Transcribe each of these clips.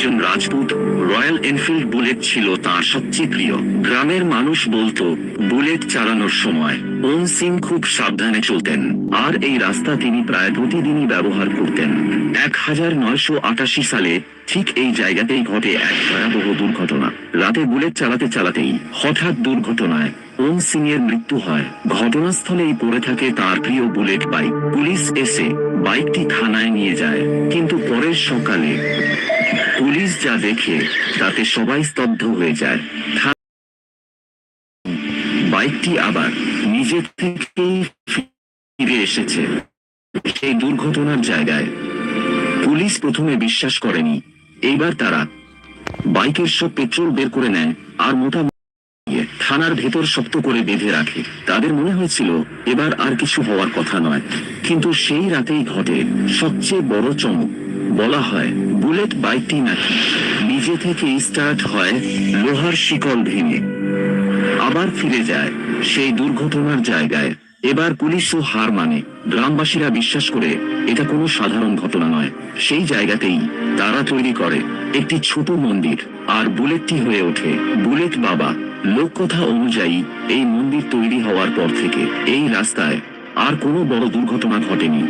একজন Rajput royal Enfield bullet ছিল তার সবচেয়ে প্রিয়। গ্রামের মানুষ বলতো, বুলেট চালানোর সময় ওম সিং খুব সাবধানে চলতেন, আর এই রাস্তা তিনি প্রায় প্রতিদিনই ব্যবহার করতেন। এক হাজার নয়শো আটাশি সালে ঠিক এই জায়গাতেই ঘটে এক ভয়াবহ দুর্ঘটনা। রাতে বুলেট চালাতে চালাতেই হঠাৎ দুর্ঘটনায় ওম সিং এর মৃত্যু হয়। ঘটনাস্থলেই পড়ে থাকে তার প্রিয় বুলেট বাইক। পুলিশ এসে বাইকটি থানায় নিয়ে যায়, কিন্তু পরের সকালে পুলিশ যা দেখে, তাতে সবাই স্তব্ধ হয়ে যায়। বাইকটি আবার নিজে থেকেই ফিরে এসেছে। সেই দুর্ঘটনার জায়গায়। পুলিশ প্রথমে বিশ্বাস করেনি। এইবার তারা বাইকের সব পেট্রোল বের করে নেয় আর মোটা থানার ভেতর শক্ত করে বেঁধে রাখে। তাদের মনে হয়েছিল, এবার আর কিছু হওয়ার কথা নয়। কিন্তু সেই রাতেই ঘটে সবচেয়ে বড় চমক। বলা হয়, বুলেট বাইকটি নাকি? নিজে থেকে স্টার্ট হয় লোহার শিকল ভেঙে। আবার ফিরে যায় সেই দুর্ঘটনার জায়গায়। এবার পুলিশও হার মানে। গ্রামবাসীরা বিশ্বাস করে এটা কোনো সাধারণ ঘটনা নয়। সেই জায়গাতেই তারা তৈরি করে একটি ছোট মন্দির আর বুলেটটি হয়ে ওঠে। বুলেট বাবা, লোককথা অনুযায়ী এই মন্দির তৈরি হওয়ার পর থেকে এই রাস্তায় আর কোনো বড় দুর্ঘটনা ঘটেনি।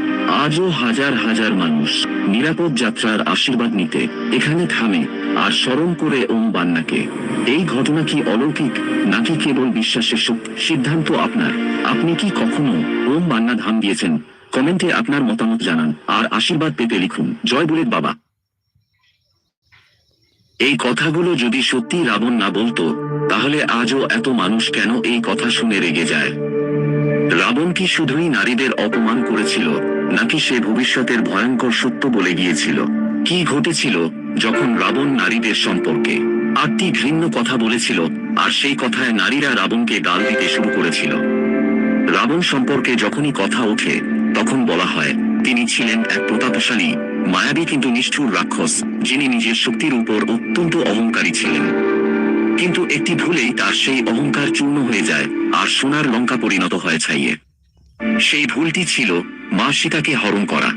আজও হাজার হাজার মানুষ নিরাপদ যাত্রার আশীর্বাদ নিতে এখানে থামে আর স্মরণ করে ওম বান্নাকে। এই ঘটনা কি অলৌকিক, নাকি কেবল বিশ্বাসের সিদ্ধান্ত আপনার? আপনি কি কখনো ওম বান্না ধাম দিয়েছেন? কমেন্টে আপনার মতামত জানান আর আশীর্বাদ পেতে লিখুন, জয় বুলেট বাবা। এই কথাগুলো যদি সত্যি রাবণ না বলতো, তাহলে আজও এত মানুষ কেন এই কথা শুনে রেগে যায়? রাবণ কি শুধুই নারীদের অপমান করেছিল, নাকি সে ভবিষ্যতের ভয়ঙ্কর সত্য বলে গিয়েছিল? কি ঘটেছিল যখন রাবণ নারীদের সম্পর্কে? আটটি ঘৃণ্য কথা বলেছিল, আর সেই কথায় নারীরা রাবণকে গাল দিতে শুরু করেছিল? রাবণ সম্পর্কে যখনই কথা ওঠে, তখন বলা হয়, তিনি ছিলেন এক প্রতাপশালী, মায়াবী কিন্তু নিষ্ঠুর রাক্ষস, যিনি নিজের শক্তির উপর অত্যন্ত অহংকারী ছিলেন। কিন্তু একটি ভুলেই তার সেই অহংকার চূর্ণ হয়ে যায়, আর সোনার লঙ্কা পরিণত হয় ছাইয়ে। সেই ভুলটি ছিল মা সীতাকে হরণ করা।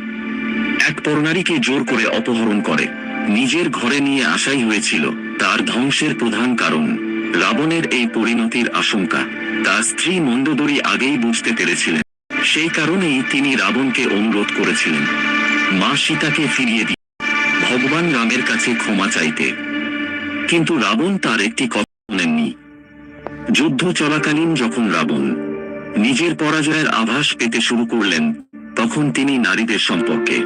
এক পরনারীকে জোর করে অপহরণ করে। নিজের ঘরে নিয়ে আসাই হয়েছিল, তার ধ্বংসের প্রধান কারণ। রাবণের এই পরিণতির আশঙ্কা। তার স্ত্রী মন্দোদরী আগেই বুঝতে পেরেছিলেন। সেই কারণেই তিনি রাবণকে অনুরোধ করেছিলেন। মা সীতাকে ফিরিয়ে দিয়ে। ভগবান রামের কাছে ক্ষমা চাইতে। কিন্তু রাবণ তার একটি কথা শোনেননি যুদ্ধ চলাকালীন যখন রাবণ নিজের পরাজয়ের আভাস পেতে শুরু করলেন, তখন তিনি নারীদের সম্পর্কে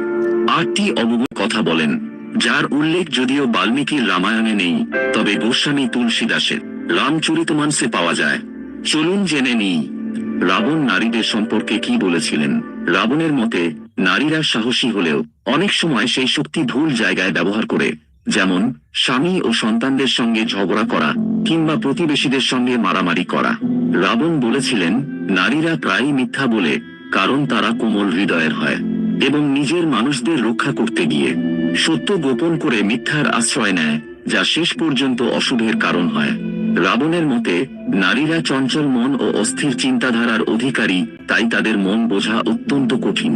আটটি অবগত কথা বলেন, যার উল্লেখ যদিও বাল্মীকির রামায়ণে নেই, তবে গোস্বামী তুলসীদাসের রামচরিতমানসে পাওয়া যায়। চলুন জেনে নিই, রাবণ নারীদের সম্পর্কে কি বলেছিলেন। রাবণের মতে, নারীরা সাহসী হলেও অনেক সময় সেই শক্তি ভুল জায়গায় ব্যবহার করে যেমন স্বামী ও সন্তানদের সঙ্গে ঝগড়া করা কিংবা প্রতিবেশীদের সঙ্গে মারামারি করা। রাবণ বলেছিলেন, নারীরা প্রায়ই মিথ্যা বলে, কারণ তারা কোমল হৃদয়ের হয় এবং নিজের মানুষদের রক্ষা করতে গিয়ে। সত্য গোপন করে মিথ্যার আশ্রয় নেয়, যা শেষ পর্যন্ত অশুভের কারণ হয়। রাবণের মতে, নারীরা চঞ্চল মন ও অস্থির চিন্তাধারার অধিকারী, তাই তাদের মন বোঝা অত্যন্ত কঠিন।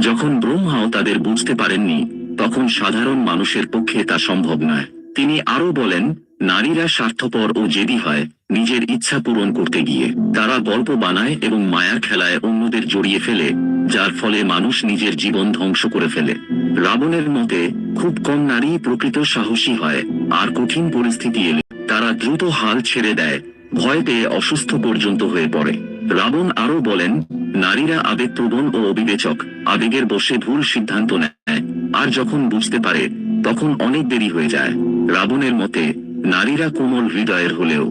যখন ব্রহ্মাও তাদের বুঝতে পারেননি তখন সাধারণ মানুষের পক্ষে তা সম্ভব নয়। তিনি আরও বলেন, নারীরা স্বার্থপর ও জেদি হয় নিজের ইচ্ছা পূরণ করতে গিয়ে। তারা গল্প বানায় এবং মায়ার খেলায় অন্যদের জড়িয়ে ফেলে, যার ফলে মানুষ নিজের জীবন ধ্বংস করে ফেলে। রাবণের মতে, খুব কম নারী প্রকৃত সাহসী হয়, আর কঠিন পরিস্থিতি এলে তারা দ্রুত হাল ছেড়ে দেয়, ভয় পেয়ে অসুস্থ পর্যন্ত হয়ে পড়ে। রাবণ আরও বলেন, নারীরা আবেগপ্রবণ ও অবিবেচক, আবেগের বসে ভুল সিদ্ধান্ত নেয়। আর যখন বুঝতে পারে, তখন অনেক দেরি হয়ে যায়। রাবণের মতে, নারীরা কোমল হৃদয়ের হলেও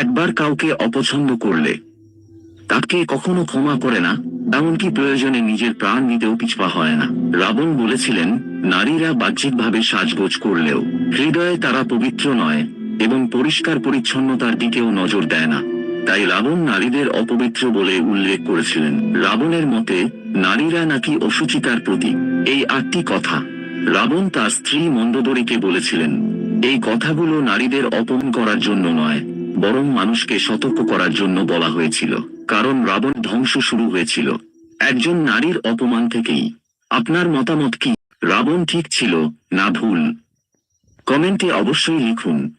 একবার কাউকে অপছন্দ করলে তাকে কখনো ক্ষমা করে না, এমনকি প্রয়োজনে নিজের প্রাণ নিতেও পিছপা হয় না। রাবণ বলেছিলেন, নারীরা বাহ্যিকভাবে সাজগোজ করলেও হৃদয়ে তারা পবিত্র নয় এবং পরিষ্কার পরিচ্ছন্নতার দিকেও নজর দেয় না। তাই রাবণ নারীদের অপবিত্র বলে উল্লেখ করেছিলেন। রাবণের মতে, নারীরা নাকি অসুচিতার প্রতীক। এই আটটি কথা রাবণ তার স্ত্রী মন্দোদরীকে বলেছিলেন। এই কথাগুলো নারীদের অপমান করার জন্য নয়, বরং মানুষকে সতর্ক করার জন্য বলা হয়েছিল। কারণ রাবণ ধ্বংস শুরু হয়েছিল। একজন নারীর অপমান থেকেই। আপনার মতামত কি? রাবণ ঠিক ছিল না ভুল? কমেন্টে অবশ্যই লিখুন।